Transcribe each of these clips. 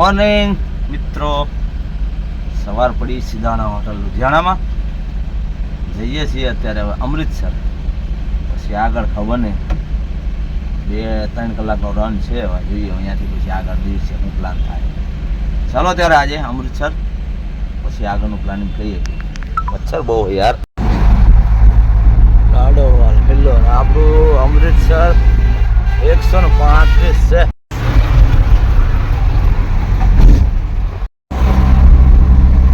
Morning મિત્રો. સવાર પડી સિદાણા હોટલ લુધિયાણામાં. જઈએ છીએ અત્યારે હવે અમૃતસર. પછી આગળ ખબર નહીં. બે, ત્રણ કલાકનો રન છે હવે. જોઈએ અહીંયાથી પછી આગળ દિવસે શું પ્લાન થાય. ચાલો ત્યારે આજે અમૃતસર. પછી આગળનું પ્લાનિંગ કરીએ. મચ્છર બહુ યાર. ગાડો વાલ હિલ્લો આપણું અમૃતસર એકસો ને પાંત્રીસ છે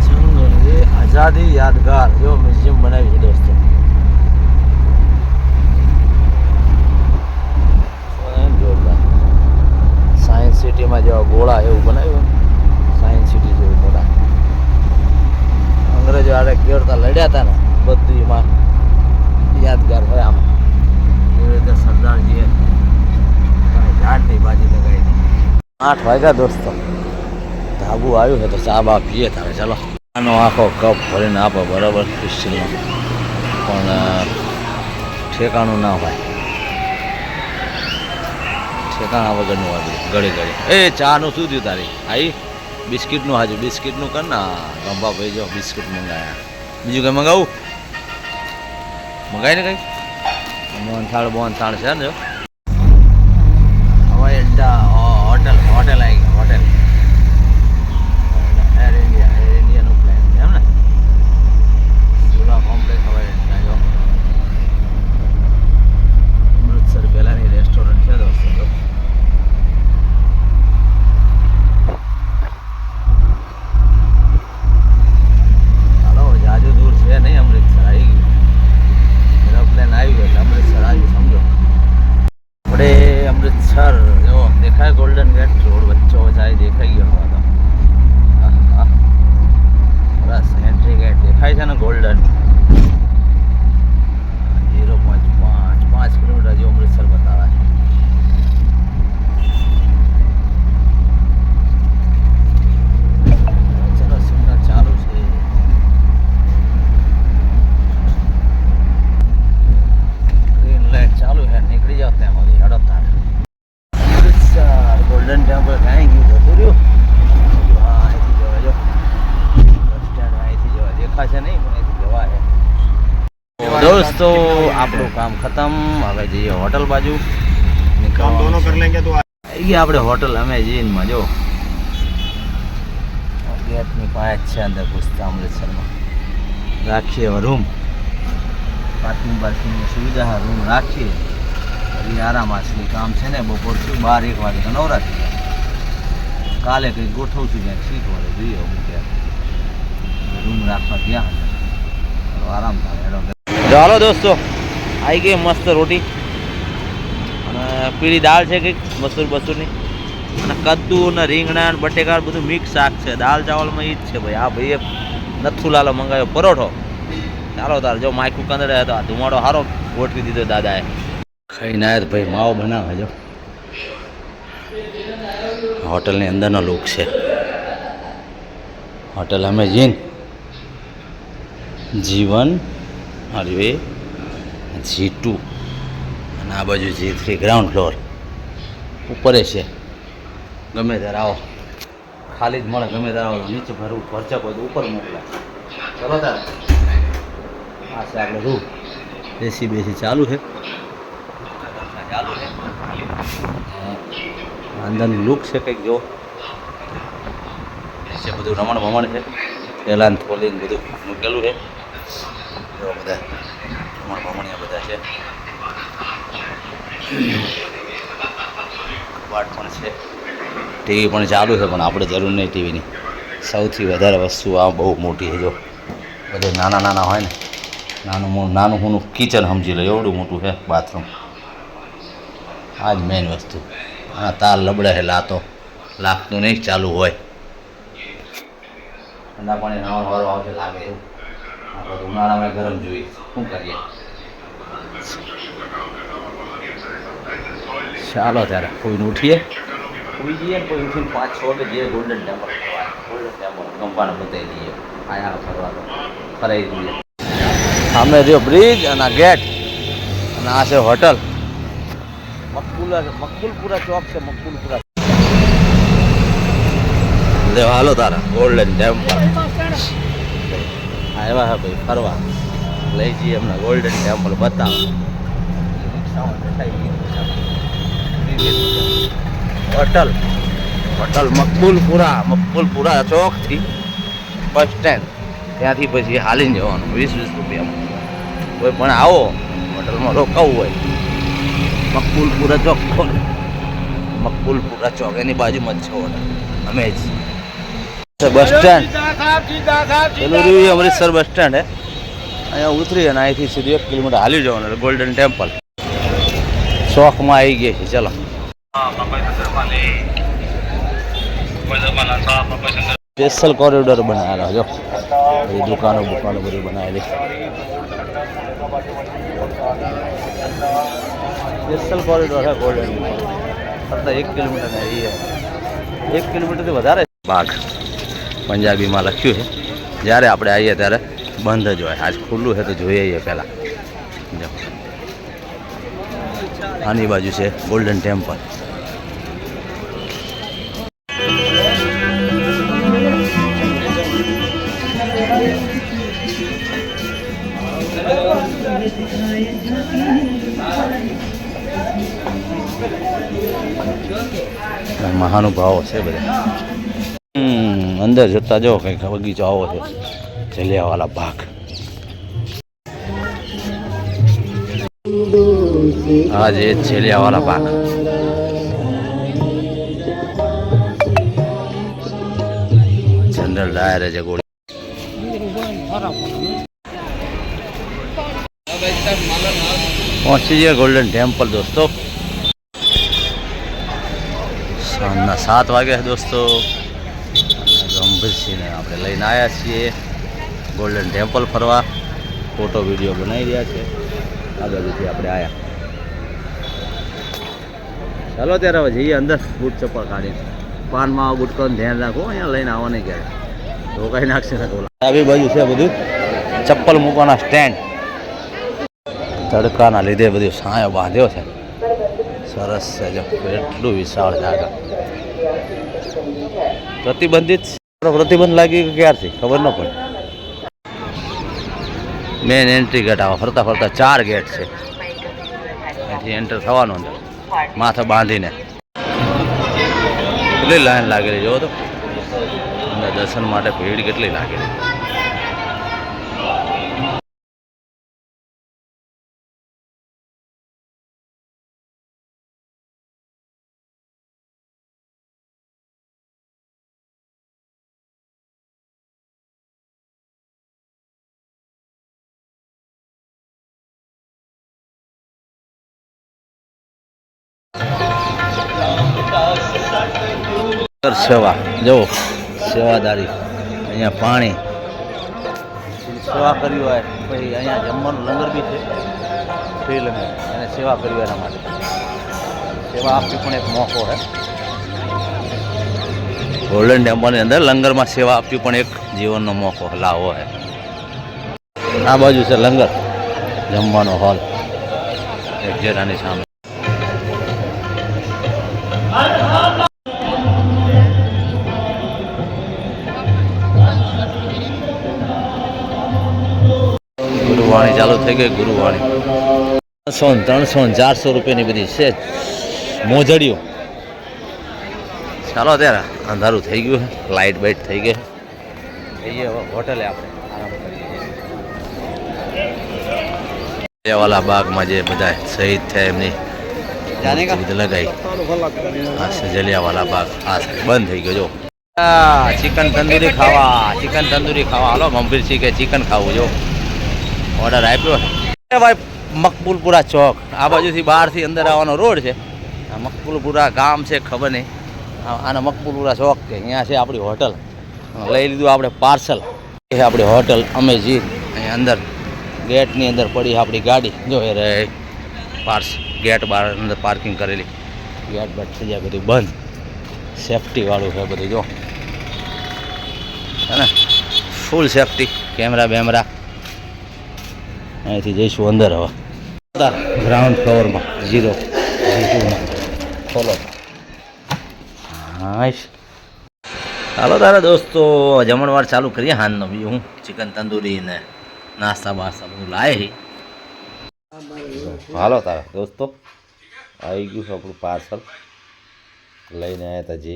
જંગલ એ આઝાદી યાદગાર. જો મ્યુઝિયમ બનાવી છે દોસ્તો. જોરદાર. સાયન્સ સિટીમાં જેવા ગોળા એવું બનાવ્યું. સાયન્સ સિટી જેવું ગોળા. અંગ્રેજો આડે કેળતા લડ્યા હતા ને, બધું એમાં યાદગાર હોય આમ. એવી રીતે સરદારજીએ ઝાડની બાજી લગાવી આઠ વાગ્યા દોસ્તો. ધાબુ આવ્યું છે તો ચા બા પીએ તારે. ચાલો. આનો આખો કપ ભરીને આપો, બરાબર? ક્રિસ્ટલનો પણ ઠેકાણું ના હોય. ઠેકાણા વગરનું વાગ્યું ઘડી ઘડી એ, ચાનું શું થયું તારી? આઈ, બિસ્કિટનું હાજુ બિસ્કિટનું કર ના. ગંભા ભાઈ જો બિસ્કિટ મંગાયા. બીજું કંઈ મંગાવું? મંગાવીને કંઈ? મોહનથાળ મોહનથાળ છે ને જો હવાઈ અડ્ડા હો- હોટેલ હોટેલ આવી ગઈ હોટેલ એર ઇન્ડિયા એર ઇન્ડિયાનું પ્લેન છે એમ ને સુરા કોમ્પ્લેક્સ હવાઈ અડ્ડા જો અમૃતસર પહેલાંની રેસ્ટોરન્ટ છે દોસ્તો જો ચાલો જાજુ દૂર છે નહીં અમૃતસર આવી ગયું એરોપ્લેન આવ્યું એટલે અમૃતસર આવ્યું સમજો આપણે અમૃતસર જો દેખાય ગોલ્ડન ગેટ રોડ વચ્ચો વચાઈ દેખાઈ ગયો હવે તો આહ, આહ. બસ એન્ટ્રી ગેટ દેખાય છે ને ગોલ્ડન ઝીરો પોઈન્ટ પાંચ પાંચ કિલોમીટર હજુ અમૃતસર બતાવે છે ચલો સિગ્નલ ચાલુ છે ગ્રીન લાઇટ ચાલુ છે નીકળી જાવ ત્યાં સુધી હેડો તારે અમૃતસર ગોલ્ડન ટેમ્પલ કાંઈ ગયું જતું રહ્યું હજુ હા અહીંથી જવાય જો બસ સ્ટેન્ડ અહીંથી જવા દેખાશે નહીં પણ અહીંથી જવાય દોસ્તો આપણું કામ ખતમ. હવે જઈએ હોટલ બાજુ. ये આપણે હોટલ અમે જઈને જો. ગેટની પાંચ છે અંદર પૂછતા અમૃતસરમાં. રાખીએ રૂમ. બાથરૂમ બાથરૂમની સુવિધા રૂમ રાખીએ. પછી આરામ આસની કામ છે ને બપોરથી બાર એક વાગે તો નવરાત્રી કાલે કંઈક ગોઠવું છું ક્યાંક સીટ વડે જોઈએ હું ક્યાં રૂમ રાખવા ગયા. આરામ થાય ચાલો દોસ્તો. આવી ગઈ મસ્ત રોટી. અને પીળી દાળ છે કંઈક, મસૂર બસૂરની. અને કદ્દુ ને રીંગણા અને બટેકા બધું મિક્સ શાક છે. દાળ ચાવલમાં એ જ છે ભાઈ. આ ભાઈએ નથુલાલો મંગાવ્યો. પરોઠો. ચાલો તાર, જો માયકું કંદડે હતો. આ ધુમાડો સારો ગોઠવી દીધો દાદાએ. ખાઈને આવ્યા ભાઈ, માવો બનાવે જો હોટલની અંદરનો લુક છે. હોટલ અમે જીન. જીવન, હરવે. જી ટુ અને આ બાજુ જી થ્રી ગ્રાઉન્ડ ફ્લોર ઉપરે છે. ગમે ત્યારે આવો. ખાલી જ મળે, ગમે ત્યારે આવો. નીચે ભરવું, ભરચક હોય તો ઉપર મોકલાય. ચલો તાર. આ છે આપણે રૂ એસી બેસી ચાલુ છે. ચાલુ છે. અંદરનું લુક છે કંઈક જો છે બધું રમણ ભમણ છે. પહેલાં થોલીને બધું મૂકેલું છે. જો બધા. રમણ ભમણિયા છે. કબાટ પણ છે. ટીવી પણ ચાલુ છે, પણ આપણે જરૂર નહીં ટીવીની સૌથી વધારે વસ્તુ આ બહુ મોટી છે, જો. બધે નાના નાના હોય ને, નાનું નાનું હું કિચન સમજી લો, એવડું મોટું છે બાથરૂમ આ જ મેઇન વસ્તુ. આ તાર લબડે છે, લાતો. લાગતું નહીં, ચાલુ હોય. ઠંડા પાણી નાવાનો વારો આવશે લાગે એવું. આપણે ઉનાળામાં ગરમ જોઈએ. શું કરીએ? ચાલો ત્યારે કોઈને ઉઠીએ ઉઠી જઈએ ને કોઈ ઉઠીને પાંચ છ વાગે જઈએ ગોલ્ડન ટેમ્પલ ગોલ્ડન ટેમ્પલ ગંપાને બતાવી દઈએ આયા ફરવા તો ફરાઈ દઈએ સામે રહ્યો બ્રિજ અને આ ગેટ અને આ છે હોટલ મકબુલા મકબુલપુરા ચોક છે મકબુલપુરા દેવા હાલો તારા ગોલ્ડન ટેમ્પલ આવ્યા હે ભાઈ ફરવા લઈ જઈએ એમને ગોલ્ડન ટેમ્પલ બતાવો. હોટલ. હોટલ મકબૂલપુરા. મકબૂલપુરા ચોકથી બસ સ્ટેન્ડ ત્યાંથી પછી હાલીને જવાનું વીસ વીસ રૂપિયામાં. કોઈ પણ આવો હોટલમાં રોકાવું હોય. મકબૂલપુરા ચોક ખોલ. મકબૂલપુરા ચોક એની બાજુમાં જ છે હોટલ. અમે જ. બસ સ્ટેન્ડ પેલું રહ્યું અમૃતસર બસ સ્ટેન્ડ હે? અહીંયા ઉતરી અને અહીંથી સીધું એક કિલોમીટર હાલી જવાનું, એટલે ગોલ્ડન ટેમ્પલ શોખમાં આવી ગયા છે, ચલો. સ્પેશિયલ કોરિડોર બનાવેલા, જો. બધી દુકાનો બુકાનો બધી બનાવેલી. સ્પેશિયલ કોરિડોર હે ગોલ્ડન ફક્ત એક કિલોમીટર ને એ એક કિલોમીટરથી વધારે બાગ પંજાબીમાં લખ્યું છે. જ્યારે આપણે આવીએ ત્યારે બંધ જ હોય. આજ ખુલ્લું છે તો જોઈએ પહેલાં. આની બાજુ છે ગોલ્ડન ટેમ્પલ મહાનુભાવો છે બધા. અંદર જતા જો કંઈક બગીચો આવો છે. જલિયાવાલા બાગ આ જે જલિયાવાલા બાગ જનરલ ડાયર છે ગોળી પહોંચી ગયા ગોલ્ડન ટેમ્પલ દોસ્તો સાંજના સાત વાગ્યા છે દોસ્તો ગંભીરસિંહને આપણે લઈને આવ્યા છીએ ગોલ્ડન ટેમ્પલ ફરવા. ફોટો વીડિયો બનાવી રહ્યા છે. આ બાજુથી આપણે આવ્યા ચાલો ત્યારે હવે જઈએ અંદર. બૂટ ચપ્પલ કાઢીને. પાનમાં ગુટકાનું ધ્યાન રાખો. અહીંયા લઈને આવવાની ક્યારે રોકાઈ નાખશે ને બોલા આવી બાજુ છે બધું. ચપ્પલ મૂકવાના સ્ટેન્ડ તડકાના લીધે બધું સાયો બાંધ્યો છે. સરસ છે જો. એટલું વિશાળ જાગા. પ્રતિબંધિત. પ્રતિબંધ લાગી ક્યારથી? ખબર ન પડે. મેન એન્ટ્રી ગેટ આવે ફરતા ફરતા ચાર ગેટ છે. અહીંથી એન્ટર થવાનું અંદર. માથે બાંધીને. કેટલી લાઈન લાગેલી જોવો તો. અંદર દર્શન માટે ભીડ કેટલી લાગેલી. સેવા. જો સેવાદારી. અહીંયા પાણી. સેવા કરી હોય, પછી અહીંયા જમવાનું લંગર બી છે. ફ્રી લંગર. અને સેવા કરી હોય એના માટે. સેવા આપવી પણ એક મોકો છે ગોલ્ડન ટેમ્પલની અંદર લંગરમાં સેવા આપવી પણ એક જીવનનો મોકો લાવો છે આ બાજુ છે લંગર. જમવાનો હોલ એક જેરાની સામે. ગુરુવાણી ચાલુ થઈ ગઈ ગુરુવાણી. ત્રણસો ને ત્રણસો ને ચારસો રૂપિયાની બધી છે મોજડીઓ. ચાલો ત્યારે અંધારું થઈ ગયું લાઇટ બાઇટ થઈ ગઈ જઈએ હવે હોટલે આપણે આરામ કરીએ. બાગમાં જે બધા શહીદ થયા એમની લગાઈ. આ જલિયાવાલા બાગ આ બંધ થઈ ગયો જો. ચિકન તંદુરી ખાવા ચિકન તંદુરી ખાવા. હાલો ગંભીર સિંહ કે ચિકન ખાવું જો. ઓર્ડર આપ્યો. એ ભાઈ, મકબૂલપુરા ચોક. આ બાજુથી બહારથી અંદર આવવાનો રોડ છે. આ મકબૂલપુરા ગામ છે, ખબર નહીં. આને મકબૂલપુરા ચોક છે અહીંયા છે આપણી હોટલ. લઈ લીધું આપણે પાર્સલ. એ છે આપણી હોટલ અમેજી અહીંયા અંદર ગેટની અંદર પડી આપણી ગાડી. જો એ રહે પાર્સ, ગેટ બહાર અંદર પાર્કિંગ કરેલી. ગેટ બેટ થઈ જાય, બધું બંધ. સેફટીવાળું છે બધું, જો. હે ને? ફૂલ સેફટી કેમેરા બેમેરા. અહીંથી જઈશું અંદર હવે. ગ્રાઉન્ડ ફ્લોરમાં ઝીરો ખોલો હાશ હાલો તારા દોસ્તો જમણવાર ચાલુ કરીએ હાનનો બીજું હું ચિકન તંદૂરી ને નાસ્તા બાસ્તા બધું લાવે હાલો તારા દોસ્તો, આવી ગયું આપણું પાર્સલ. લઈને આવ્યા હતા જે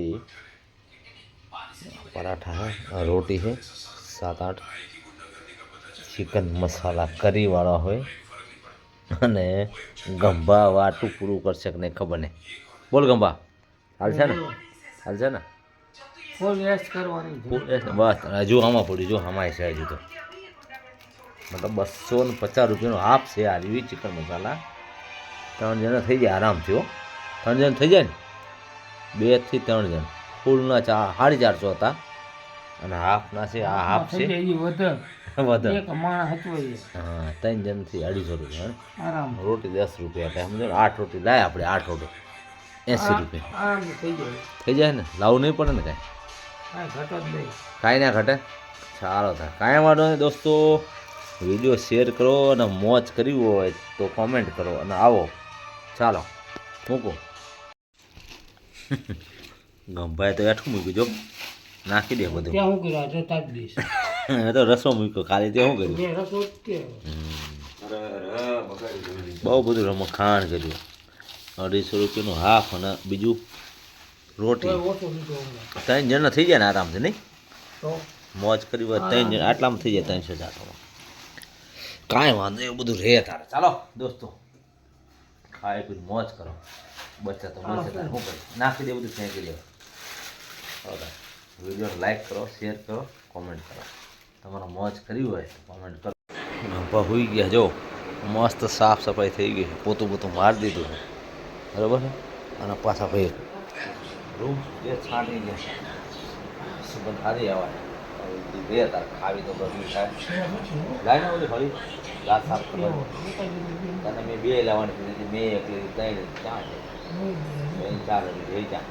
પરાઠા હે, રોટી છે સાત આઠ. ચિકન મસાલા કરીવાળા હોય અને ગંભા વાટું પૂરું કરશે કે નહીં ખબર નહીં. બોલ ગંભા. હાલ છે ને? હાલ છે ને? બસ હજુ આમાં પડ્યું જો આમાં છે હજુ તો. મતલબ બસો ને પચાસ રૂપિયાનો હાફ છે આ રીવી ચિકન મસાલા. ત્રણ જણા થઈ જાય આરામથી હો ત્રણ જણ થઈ જાય ને? બેથી ત્રણ જણ. ફૂલના ચા સાડી ચારસો હતા. અને હાફના છે આ હાફ છે. જાય ઈ વધે વધારે એક માણસ હચવાઈ હા ત્રણ જણથી અઢીસો રૂપિયા આરામ. રોટી દસ રૂપિયા એટલે સમજો આઠ રોટી લાય આપણે આઠ રોટી. એંસી રૂપિયા. આરામ થઈ જાય. થઈ જાય ને? લાવવું નહીં પડે ને કાંઈ? કાંઈ ઘટો જ નહીં. કાંઈ ના ઘટે? સારો થાય કાંઈ વાંધો નહીં દોસ્તો. વીડિયો શેર કરો અને મોજ કરવી હોય તો કોમેન્ટ કરો અને આવો. ચાલો મૂકો. ગંભાઈ તો એઠું મૂક્યું જો. નાખી દે બધું. ત્યાં હું કર્યા? જો તાપ દઈશ એ તો રસો મૂક્યો. ખાલી તે શું કર્યું? રસો કે. બહુ બધું રમો ખાણ કર્યું. અઢીસો રૂપિયાનું હાફ અને બીજું રોટી. ત્રણ જણ થઈ જાય ને આરામથી નહીં? મોજ કરી હોય ત્રણ જણ આટલામાં થઈ જાય ત્રણસો ચારસોમાં. કાંઈ વાંધો નહીં, એવું બધું રહે તારે. ચાલો દોસ્તો. ખાઈ પીને મોજ કરો. બચ્ચા તો મળશે તારે. શું કરી નાખી દે બધું ફેંકી દે. વીડિયો લાઈક કરો શેર કરો કોમેન્ટ કરો. તમારો મોજ કર્યું હોય તો કોમેન્ટ કરો. ગંપા હોઈ ગયા, જો. મસ્ત સાફ સફાઈ થઈ ગઈ પોતું પોતું મારી દીધું છે. બરાબર છે? અને પાછા ભાઈ રૂમ જે છાંટી ગયા સુગંધ સારી આવે બે તાર ખાવી તો ગરમી થાય. લાય ને ઓલી ફરી. દાંત તને મેં બે લાવવાની મેં એકલી ત્રણ ચાર ચાર હતી જઈ ચા